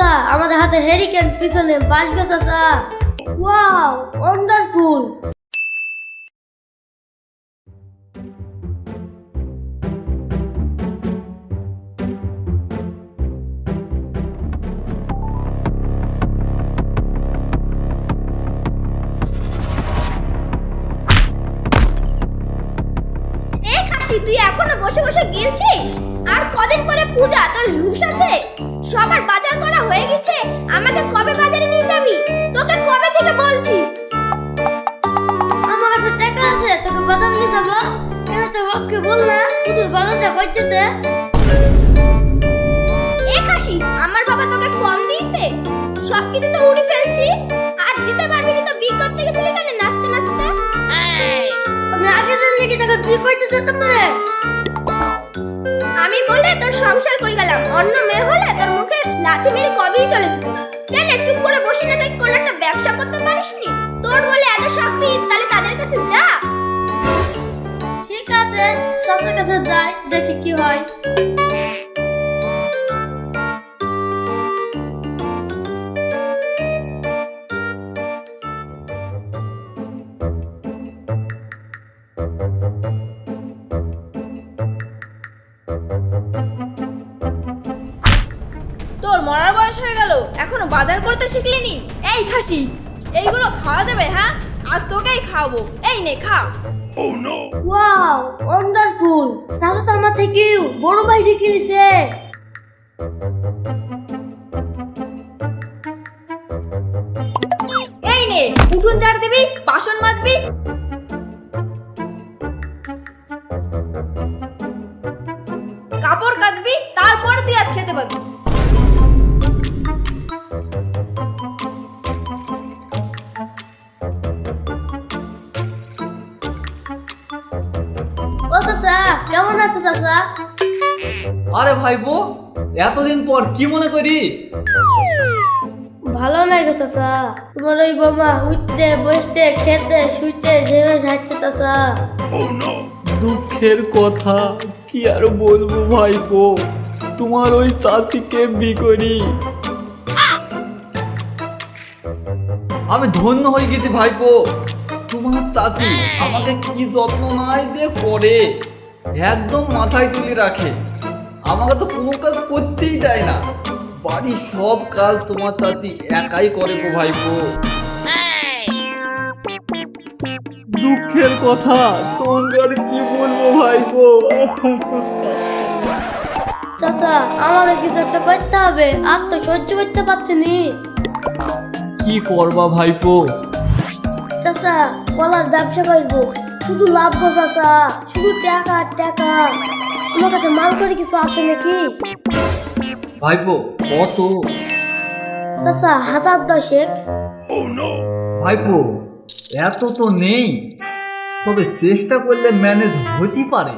চাচা, আমাদের হাতে হেরিকেন পিছনে বাসবে চাচা। ওয়াও ওয়ান্ডারফুল তুই এখনও বসে বসে গিলছিস? আর কদিন পরে পূজা, তোর হুশ আছে? সবার বাজার করা হয়ে গেছে আমাকে কবে বাজারে নিয়ে যাবি? তোকে কবে থেকে বলছি? আমার কাছে টাকা আছে তোকে বাজার নিয়ে যাব। কেন তো বাপকে বল না পুজোর বাজারটা করতে দে। এ খাসি আমার বাবা তোকে কম দিয়েছে। সব কিছু তো উড়ে ফেলছি। আর দিতে পারবি না তো বিয়ে করতে গেছিলি কেন নাচতে নাচতে? আমি আগে জানলে কি তোকে বিয়ে করতে যেতাম রে আমি বলে তোর সংসার করে গেলাম অন্য মেয়ে হলে তোর লাথি মেরে কবেই চলে যেত? কেন চুপ করে বসে না তাই কোনো একটা ব্যবসা করতে পারিস নি তোর বলে এত চাকরি তাহলে তাদের কাছে যা। ঠিক আছে চাচার কাছে যাই, দেখি কি হয়। এখনও বাজার করতে শিখলিনি? এই খাসি এইগুলো খাওয়া যাবে হ্যাঁ? আজ তোকেই খাওয়াবো। এই নে খা। ওয়াও ওয়ান্ডারফুল তো আমার থেকে বড় ভাই ঢেকে নিছে। এই নে উঠুন ঝাড় দিবি বাসন মাজবি। কেমন আছে চাচা আরে ভাইপো এতদিন পর কি মনে করি? ভালো লাগে চাচা। তোমার ওই বোমা উঠতে বসতে খেতে শুইতে যেভাবে যাচ্ছে চাচা। দুঃখের কথা কি আর বলব ভাইপো তোমার ওই চাচিকে বি করি। আমি ধন্য হয়ে গেছি ভাইপো তোমার চাচি আমাকে কি যত্ন নাই যে করে? একদম মাথায় তুলে রাখে। আমাকে তো কোনো কাজ করতেই দেয় না। বাড়ির সব কাজ তোমার চাচি একাই করে গো ভাইপো। দুঃখের কথা তোমাকে আর কি বলব ভাইপো? চাচা আমাদের কিছু একটা করতে হবে। আর তো সহ্য করতে পারছি নি। কি করবা ভাইপো? চাচা কলার ব্যবসা করব। শুধু লাভ গো চাচা শুধু টাকা আর টাকা। তোমার কাছে মাল করে কিছু আছে নাকি? ভাইপো কত? চাচা হাজার দশেক। ভাইপো এত তো নেই। তবে চেষ্টা করলে ম্যানেজ হতে পারে।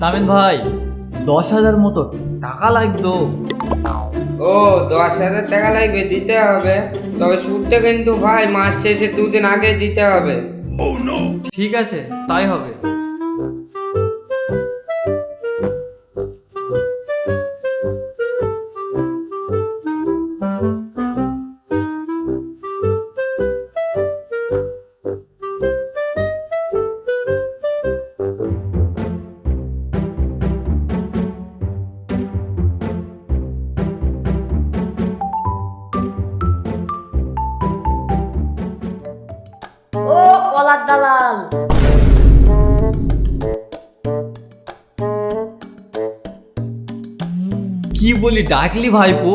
তামিন ভাই দশ হাজার মতো টাকা লাগতো। ও দশ হাজার টাকা লাগবে দিতে হবে। তবে সুদটা কিন্তু ভাই মাস শেষে দুদিন আগে দিতে হবে। ঠিক আছে তাই হবে। কলার দালাল। কি বলি ডাকলি ভাইপো?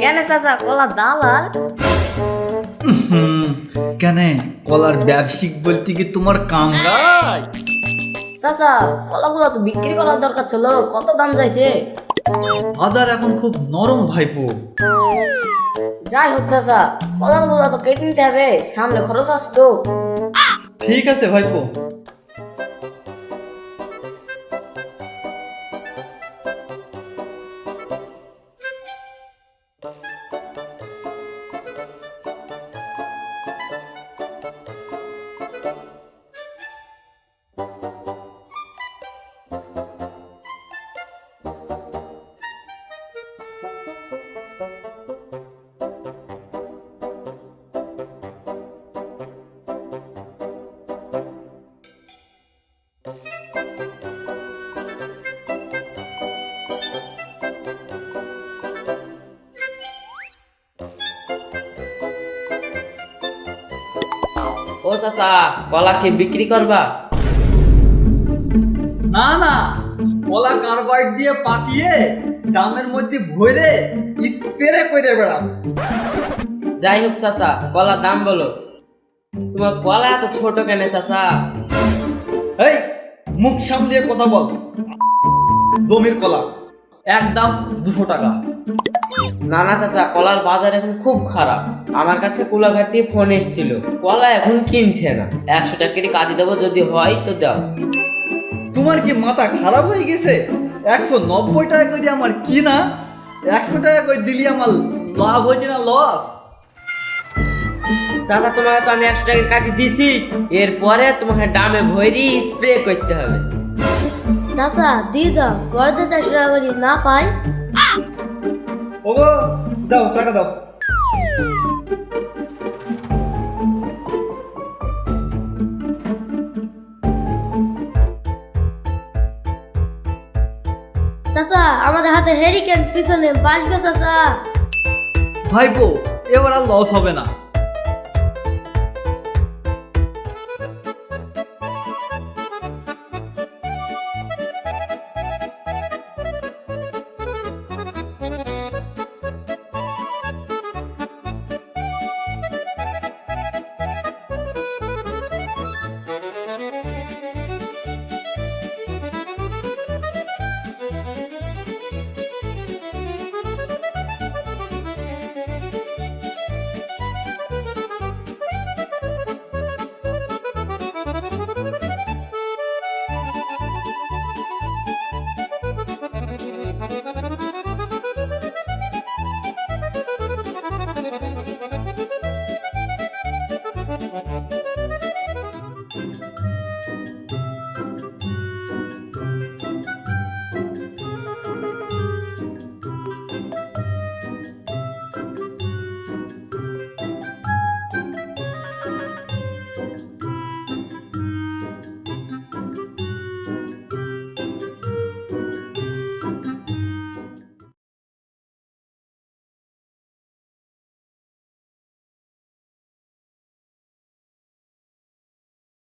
কেন চাচা কলার দালাল? কেন? কলার ব্যবসিক বলতে কি তোমার কাম নাই চাচা কলাগুলো তো বিক্রি করার দরকার ছিল কত দাম যাইছে আদার এখন খুব নরম ভাইপো। যাই হোক চাচা কলাগুলো তো কেটে নিতে হবে সামনে খরচ আসতো ঠিক আছে ভাইপো। ও চাচা কলা কি বিক্রি করবা? না না কলা কার্বাইড দিয়ে পাকিয়ে দামের মধ্যে ভরে স্প্রে করে বেড়াম যাই হোক চাচা কলা দাম বলো। তোমার কলা এত ছোট কেন চাচা? এই মুখ সামলিয়ে কথা বল। জমির কলা। একদম দুশো টাকা। না না চাচা কলার বাজার এখন খুব খারাপ। আমার কাছে কুলাঘাট দিয়ে ফোন এসেছিল। কলা এখন কিনছে না। একশো টাকা করে কাজে দেবো যদি হয় তো দাও। তোমার কি মাথা খারাপ হয়ে গেছে? একশো নব্বই টাকা করে আমার কি না একশো টাকা করে দিলি আমার লাভ হয়েছে না লস চাচা তোমাকে তো আমি একশো টাকার কাজে দিছি এরপরে তোমাকে ডামে ভরি স্প্রে করতে হবে। চাচা দিয়ে দাও পরে তো চারশো টাকা করে না পাই। ওগো দাও টাকা দাও। চাচা আমাদের হাতে হেরিকেন পিছনে বাঁচবে চাচা। ভাইপো এবার আর লস হবে না।